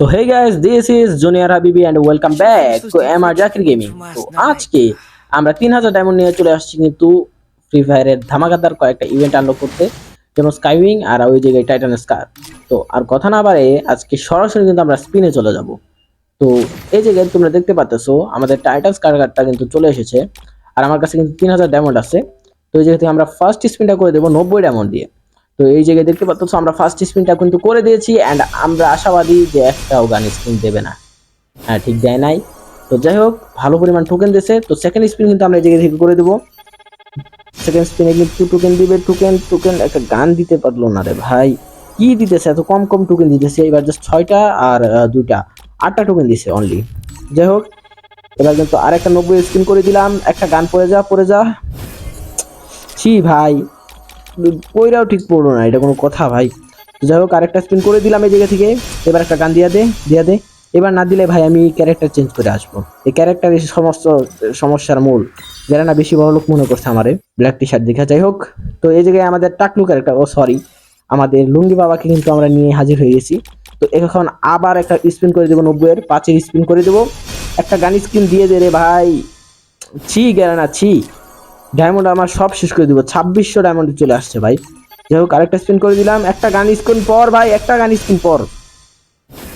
তো hey guys this is junior Habibi and welcome back to MR Zakir gaming তো আজকে আমরা তিন হাজার ডায়মন্ড নিয়ে চলে আসছি কিন্তু ফ্রি ফায়ারের ধামাকাদার কয়েকটা ইভেন্ট আনলক করতে, যেমন স্কাইউইং আর ওই জায়গায় টাইটান স্কার তো আর কথা না বাড়ে আজকে সরাসরি কিন্তু আমরা স্পিনে চলে যাব। তো এই জায়গায় তোমরা দেখতে পাচ্ছ আমাদের টাইটান স্কার কার্ডটা কিন্তু চলে এসেছে। আর আমার কাছে কিন্তু তিন হাজার ডায়মন্ড আছে। তো এই জায়গা থেকে আমরা ফার্স্ট স্পিনটা করে দেবো নব্বই ডায়মন্ড দিয়ে। তো এই জায়গায় দেখতে পাচ্ছ আমরা ফার্স্ট স্পিনটা কিন্তু করে দিয়েছি অ্যান্ড আমরা আশাবাদী যে একটাও গান স্পিন দেবে না। হ্যাঁ ঠিক দেয় নাই। তো যাই হোক, ভালো পরিমাণ টোকেন দিয়েছে। তো সেকেন্ড স্পিন কিন্তু আমরা এই জায়গা থেকে করে দেবো। সেকেন্ড স্পিনে কিন্তু টোকেন দিবে টোকেন টোকেন একটা গান দিতে পারল না রে ভাই। কি দিতেছে? এত কম কম টোকেন দিতেছে। এবার জাস্ট ছয়টা আর দুইটা। আটটা টোকেন দিছে অনলি যাই হোক, এবার কিন্তু আরেকটা নব্বই স্পিন করে দিলাম। একটা গান পড়ে যা পড়ে যা। ছি ভাই। কইরাও ঠিক পড়ল না, এটা কোনো কথা ভাই। তো যাই হোক, আরেকটা স্পিন করে দিলাম এই জায়গা থেকে। এবার একটা গান দিয়া দে দিয়া দে। এবার না দিলে ভাই আমি ক্যারেক্টার চেঞ্জ করে আসব। এই ক্যারেক্টার সমস্ত, সমস্যার মূল। যারা না বেশি বড় লোক মনে করছে আমারে ব্ল্যাক টি শার্ট দেখা, যাই হোক। তো এই জায়গায় আমাদের টাকলু ক্যারেক্টার ও সরি আমাদের লুঙ্গি বাবাকে কিন্তু আমরা নিয়ে হাজির হয়ে গেছি। তো এখন আবার একটা স্পিন করে দেবো নব্বইয়ের, পাঁচের স্পিন করে দেবো। একটা গান স্পিন দিয়ে দে রে ভাই। ছি গেলে না, ছি। ডায়মন্ড আমার সব শেষ করে দিব। ছাব্বিশশো ডায়মন্ড চলে আসছে ভাই। যাই হোক, আরেকটা স্পিন করে দিলাম। একটা গান স্পিন পর ভাই, একটা গান স্পিন পর।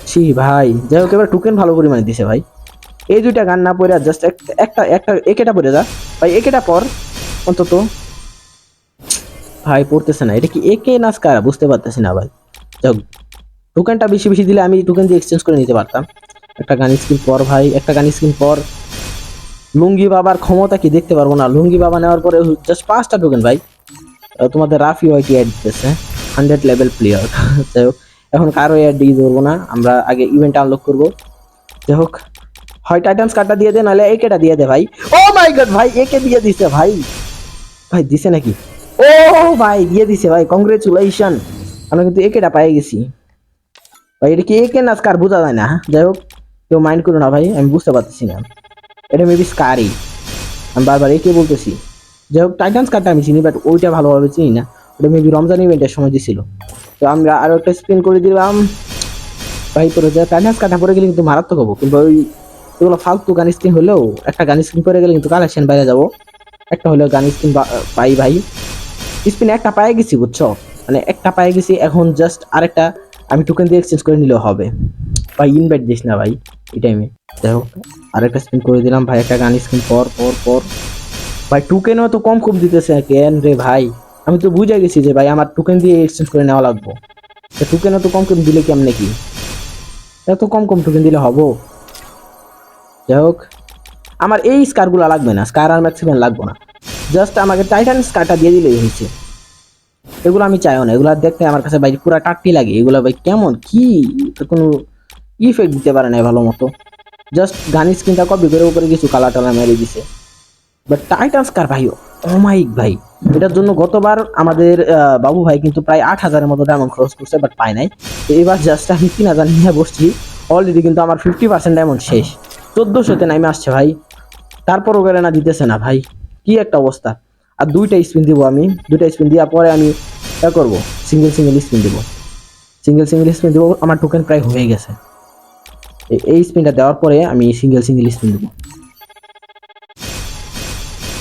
ছি ভাই, যাই হোক, এবার টুকেন ভালো পরিমাণে দিছে ভাই। এই দুইটা গান না পড়ে জাস্ট একটা একটা একেটা পড়ে যা। ভাই, একেটা পর, অন্তত। ভাই, পড়তেছে না। এটা কি একে নাস্কারা বুঝতে পারতেছি না ভাই। যাই হোক টোকেনটা বেশি বেশি দিলে আমি টোকেন দিয়ে এক্সচেঞ্জ করে নিতে পারতাম। একটা গান স্কিন পর ভাই, একটা গান স্কিন পর। লুঙ্গি বাবার ক্ষমতা কি দেখতে পারব না। লুঙ্গি বাবা নেওয়ার পরে জাস্ট পাঁচটা টোকেন ভাই। তোমাদের রাফি ওয়াইটি অ্যাড দিতেছে। হান্ড্রেড লেভেল প্লেয়ার যাই হোক, এখন কারও অ্যাড দিয়ে ধরবো না। আমরা আগে ইভেন্ট আনলক করব। যাই হোক, হয় টাইটান্স কার্ডটা দিয়ে দে, নাহলে একেটা দিয়ে দে ভাই। ও মাই গড ভাই একে দিয়ে দিছে ভাই। ভাই, দিছে নাকি? ও ভাই, দিয়ে দিছে ভাই কংগ্রেচুলেশন আমরা কিন্তু একেটা পাই গেছি। ভাই, এটা কি একে না স্কার বোঝা যায় না? যাই হোক, কেউ মাইন্ড করো না ভাই, আমি বুঝতে পারতেছি না। এটা মেবি স্কারই আমি বারবার একে বলতেছি। যাই হোক টাইটান্স কার্ডটা আমি চিনি বাট ওইটা ভালোভাবে চিনি না। ওটা মেবি রমজান ইভেন্টের সময় দিছিল। তো আমরা আরও একটা স্পিন করে দিলাম। ভাই পরে যা টাইটান্স কার্ডটা পরে গেলে কিন্তু মারাত্মক হব। কিন্তু ওই এগুলো ফালতু গান স্ক্রিন হলেও একটা গান স্ক্রিন পরে গেলে কিন্তু কালেকশন বাইরে যাব। একটা হলেও গান স্ক্রিন পাই ভাই। স্পিন একটা পায়ে গেছি, বুঝছ? মানে একটা পায়ে গেছি, এখন জাস্ট আরেকটা আমি টোকেন দিয়ে এক্সচেঞ্জ করে নিলেও হবে। ভাই ইনভাইট দিস না ভাই, এই টাইমে যাই হোক আরেকটা স্পিন করে দিলাম। ভাই, একটা গান স্ক্রিন পর পর পর ভাই টোকেনও তো কম কম দিতেছে কেন রে ভাই। আমি তো বুঝে গেছি যে, ভাই, আমার টোকেন দিয়ে এক্সচেঞ্জ করে নেওয়া লাগবো। তো টোকেনও তো কম কম দিলে কেমনে কি? এত কম কম টোকেন দিলে হব? যাই হোক, আমার এই স্কারগুলো লাগবে না স্কার আর ম্যাক্সিমাম লাগবে না। জাস্ট আমাকে টাইটান স্কারটা দিয়ে দিলেই হয়েছে। এগুলো আমি চাইও না, এগুলো দেখতে আমার কাছে ভাই পুরো টাট্টি লাগে। এগুলো ভাই কেমন, কি? কোনো ইফেক্ট দিতে পারে না ভালো মতো। জাস্ট গান স্ক্রিনটা কপি করে উপরে কিছু কালার টালা মেরে দিছে। বাট টাইটান স্কার ভাই অমাইক ভাই। এটার জন্য গতবার আমাদের বাবু ভাই কিন্তু প্রায় আট হাজারের মতো ডায়মন্ড খরচ করছে বাট পায় নাই। এবার জাস্ট আমি তিন হাজার নিয়ে বসছি। অলরেডি কিন্তু আমার ফিফটি পার্সেন্ট ডায়মন্ড শেষ। চোদ্দোশোতে নামে আসছে ভাই। তারপরও গেলে না দিতেছে না ভাই। কি একটা অবস্থা। আর দুইটা স্পিন দিব আমি। দুইটা স্পিন দেওয়ার পরে আমি এটা করব। সিঙ্গেল সিঙ্গেল স্পিন দিব। সিঙ্গেল সিঙ্গেল স্পিন দিব, আমার টোকেন প্রায় হয়ে গেছে। এই স্পিনটা দেওয়ার পরে আমি সিঙ্গেল সিঙ্গেল স্পিন দেবো।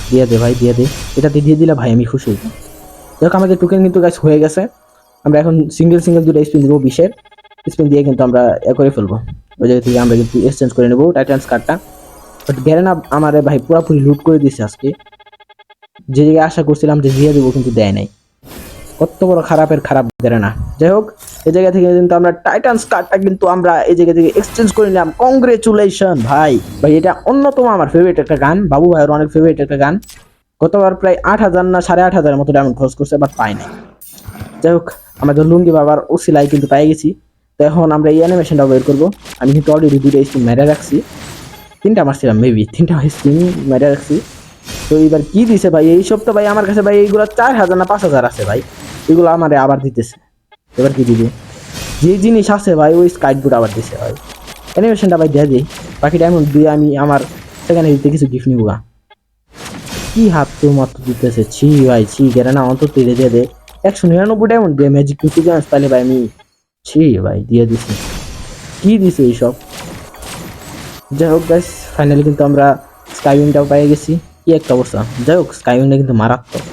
দিয়ে দে ভাই, দিয়ে দে। এটাতে দিয়ে দিলে ভাই আমি খুশি হইতাম। দেখো, আমাদের টোকেন কিন্তু গাছ হয়ে গেছে। আমরা এখন সিঙ্গেল সিঙ্গেল দুটো স্পিন দেবো বিশের। স্পিন দিয়ে কিন্তু আমরা এ করে ফেলব। ওই জায়গা থেকে আমরা কিন্তু এক্সচেঞ্জ করে নেব টাইটান্স কার্ডটা বাট গ্যারেনা আমার ভাই পুরোপুরি লুট করে দিছে আজকে। যে জায়গায় আশা করছিলাম যে দিয়ে দেবো কিন্তু দেয় নাই। কত বড় খারাপের খারাপ গ্যারেনা যাই হোক এই জায়গা থেকে কিন্তু আমরা টাইটান্স কার্ডটা কিন্তু আমরা এই জায়গা থেকে এক্সচেঞ্জ করে নিলাম। কংগ্রেচুলেশন ভাই। ভাই, এটা অন্যতম আমার ফেভারিট একটা গান। বাবু ভাইয়ের অনেক ফেভারিট একটা গান। গতবার প্রায় আট হাজার না সাড়ে আট হাজারের মতো ডায়মন্ড খরচ করছে বাট পাই নাই। যাই হোক আমাদের লুঙ্গি বাবার ওসিলাই কিন্তু পেয়ে গেছি। তো এখন আমরা এই অ্যানিমেশনটা বের করব। আমি কিন্তু অলরেডি দুইটা স্পিন মেরে রাখছি। তিনটা মারছিলাম মেবি তিনটা স্পিন মেরে রাখছি। তো এবার কি দিছে ভাই? এই সব তো ভাই আমার কাছে ভাই এইগুলো চার হাজার না পাঁচ হাজার আছে ভাই। এগুলো আমারে আবার দিতেছে। এবার কি দিবে? যে জিনিস আছে ভাই, ওই স্কাইট বুট আবার দিছে ভাই। অ্যানিমেশনটা ভাই দিয়ে দিই। বাকি ডায়মন্ড দিয়ে আমি আমার সেখানে দিতে কিছু গিফট নিবো। কি হাত তো মাত্র দিতেছে? ছি ভাই, ছি গেলে না অন্তত তেলে দিয়ে দে। একশো নিরানব্বই ডায়মন্ড দিয়ে ম্যাজিক টু গেমস তাহলে ভাই আমি ছি ভাই, দিয়ে দিছি। কি দিছে এইসব? যাই হোক গাইস ফাইনালি কিন্তু আমরা স্কাইউইংটাও পেয়ে গেছি। কি একটা অবস্থা। যাই হোক স্কাইউইংটা কিন্তু মারাত্মক।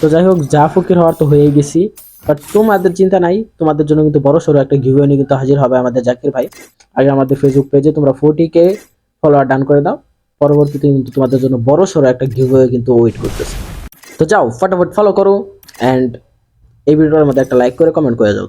তো যাই হোক, যা ফকির হওয়ার তো হয়ে গেছি। বাট তোমাদের চিন্তা নাই, তোমাদের জন্য কিন্তু বড় সড়ো একটা গিভ নিয়ে কিন্তু হাজির হবে আমাদের জাকির ভাই। আগে আমাদের ফেসবুক পেজে তোমরা ফোর্টি কে ফলোয়ার ডান করে দাও। পরবর্তীতে কিন্তু তোমাদের জন্য বড় সড়ো একটা গিভওয়ে কিন্তু ওয়েট করতেছে। তো যাও, ফটাফট ফলো করো। অ্যান্ড এই ভিডিওটার মধ্যে একটা লাইক করে কমেন্ট করে যাও